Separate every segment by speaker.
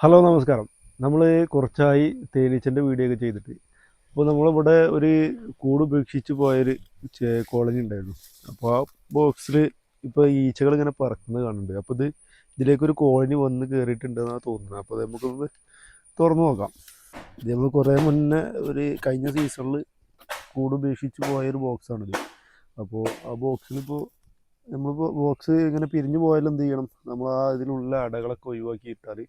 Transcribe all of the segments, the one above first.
Speaker 1: Hello നമസ്കാരം. നമ്മൾ കുറച്ചായി തേനീച്ചന്റെ വീഡിയോ ഒക്കെ ചെയ്തിട്ട്. അപ്പോൾ നമ്മളിവിടെ ഒരു കൂട് ഉപേക്ഷിച്ച് പോയൊരു കോളനി ഉണ്ടായിരുന്നു. അപ്പോൾ ആ ബോക്സിൽ ഇപ്പോൾ ഈച്ചകൾ ഇങ്ങനെ പറക്കുന്നത് കാണുന്നുണ്ട്. അപ്പോൾ ഇത് ഇതിലേക്കൊരു കോളനി വന്ന് കയറിയിട്ടുണ്ടെന്നാണ് തോന്നുന്നത്. അപ്പോൾ നമുക്കൊന്ന് തുറന്നു നോക്കാം. ഇത് നമ്മൾ കുറേ മുന്നേ ഒരു കഴിഞ്ഞ സീസണിൽ കൂട് ഉപേക്ഷിച്ച് പോയൊരു ബോക്സാണിത്. അപ്പോൾ ആ ബോക്സിലിപ്പോൾ നമ്മളിപ്പോൾ ബോക്സ് ഇങ്ങനെ പിരിഞ്ഞു പോയാലും എന്ത് ചെയ്യണം? നമ്മൾ ആ ഇതിലുള്ള അടകളൊക്കെ ഒഴിവാക്കി ഇട്ടാൽ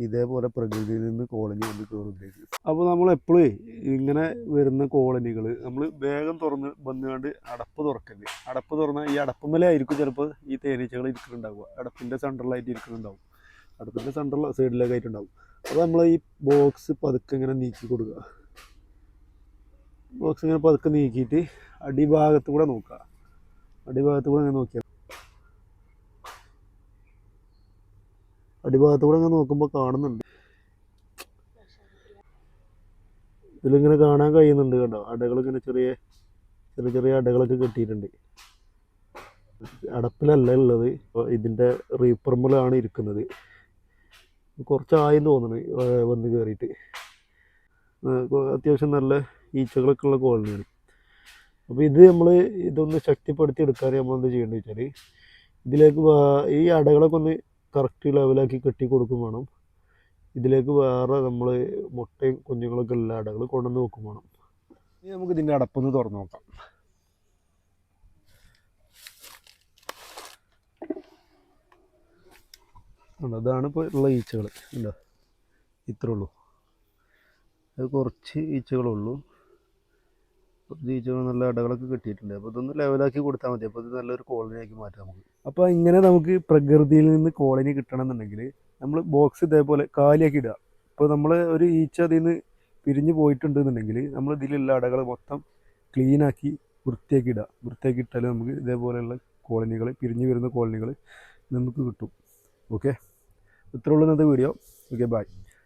Speaker 1: ഇതേപോലെ പ്രകൃതിയിൽ നിന്ന് കോളനി വന്ന് കയറുന്നേക്ക് അപ്പോൾ നമ്മൾ എപ്പോഴേ ഇങ്ങനെ വരുന്ന കോളനികൾ നമ്മൾ വേഗം തുറന്ന് വന്നുകൊണ്ട് അടപ്പ് തുറക്കരുത് അടപ്പ് തുറന്നാൽ ഈ അടപ്പുമ്മലേ ആയിരിക്കും ചിലപ്പോൾ ഈ തേനീച്ചകൾ ഇരിക്കുന്നുണ്ടാവുക അടപ്പിന്റെ സെന്ററിലായിട്ട് ഇരിക്കുന്നുണ്ടാവും അടപ്പിന്റെ സെന്ററിൽ സൈഡിലൊക്കെ ആയിട്ടുണ്ടാവും. അപ്പോൾ നമ്മൾ ഈ ബോക്സ് പതുക്കെ ഇങ്ങനെ നീക്കി കൊടുക്കുക ബോക്സ് ഇങ്ങനെ പതുക്കെ നീക്കിയിട്ട് അടിഭാഗത്ത് കൂടെ നോക്കുക അടിഭാഗത്ത് കൂടെ ഇങ്ങനെ നോക്കിയാൽ അടിഭാഗത്ത് അങ്ങനെ നോക്കുമ്പോൾ കാണുന്നുണ്ട്. ഇതിലിങ്ങനെ കാണാൻ കഴിയുന്നുണ്ട് കേട്ടോ അടകൾ ഇങ്ങനെ ചെറിയ ചെറിയ ചെറിയ അടകളൊക്കെ കെട്ടിയിട്ടുണ്ട്. അടപ്പിലല്ല ഉള്ളത്. ഇപ്പോൾ ഇതിന്റെ റീപ്പർമലാണ് ഇരിക്കുന്നത്. കുറച്ചായെന്ന് തോന്നുന്നു വന്ന് കയറിയിട്ട് അത്യാവശ്യം നല്ല ഈച്ചകളൊക്കെ ഉള്ള കോളനിയാണ്. അപ്പോൾ ഇത് നമ്മൾ ഇതൊന്ന് ശക്തിപ്പെടുത്തി എടുക്കാൻ നമ്മൾ എന്ത് ചെയ്യേണ്ടത് വെച്ചാൽ ഇതിലേക്ക് ഈ അടകളൊക്കെ ഒന്ന് കറക്റ്റ് ലെവലാക്കി കെട്ടി കൊടുക്കും വേണം. ഇതിലേക്ക് വേറെ നമ്മൾ മുട്ടയും കുഞ്ഞുങ്ങളൊക്കെ ഉള്ള അടകൾ കൊണ്ടുവന്ന് വെക്കും വേണം. ഇനി നമുക്ക് ഇതിന്റെ അടപ്പൊന്ന് തുറന്ന് നോക്കാം. അതാണ് ഇപ്പോൾ ഉള്ള ഈച്ചകൾ ഉണ്ടോ ഇത്രേ ഉള്ളൂ. അത് കുറച്ച് ഈച്ചകളുള്ളൂ നല്ല ഇടകളൊക്കെ കിട്ടിയിട്ടുണ്ട്. അപ്പോൾ ഇതൊന്ന് ലെവലാക്കി കൊടുത്താൽ മതി. അപ്പോൾ ഇത് നല്ലൊരു കോളനിയാക്കി മാറ്റാം നമുക്ക്. അപ്പോൾ ഇങ്ങനെ നമുക്ക് പ്രകൃതിയിൽ നിന്ന് കോളനി കിട്ടണമെന്നുണ്ടെങ്കിൽ നമ്മൾ ബോക്സ് ഇതേപോലെ കാലിയാക്കി ഇടുക. ഇപ്പോൾ നമ്മൾ ഒരു ഈച്ച അതിൽ നിന്ന് പിരിഞ്ഞു പോയിട്ടുണ്ടെന്നുണ്ടെങ്കിൽ നമ്മൾ ഇതിലുള്ള അടകൾ മൊത്തം ക്ലീനാക്കി വൃത്തിയാക്കി ഇടുക. വൃത്തിയാക്കി ഇട്ടാൽ നമുക്ക് ഇതേപോലെയുള്ള കോളനികൾ പിരിഞ്ഞു വരുന്ന കോളനികൾ നമുക്ക് കിട്ടും. ഓക്കെ ഇത്രയുള്ള ഇന്നത്തെ വീഡിയോ ഓക്കെ ബൈ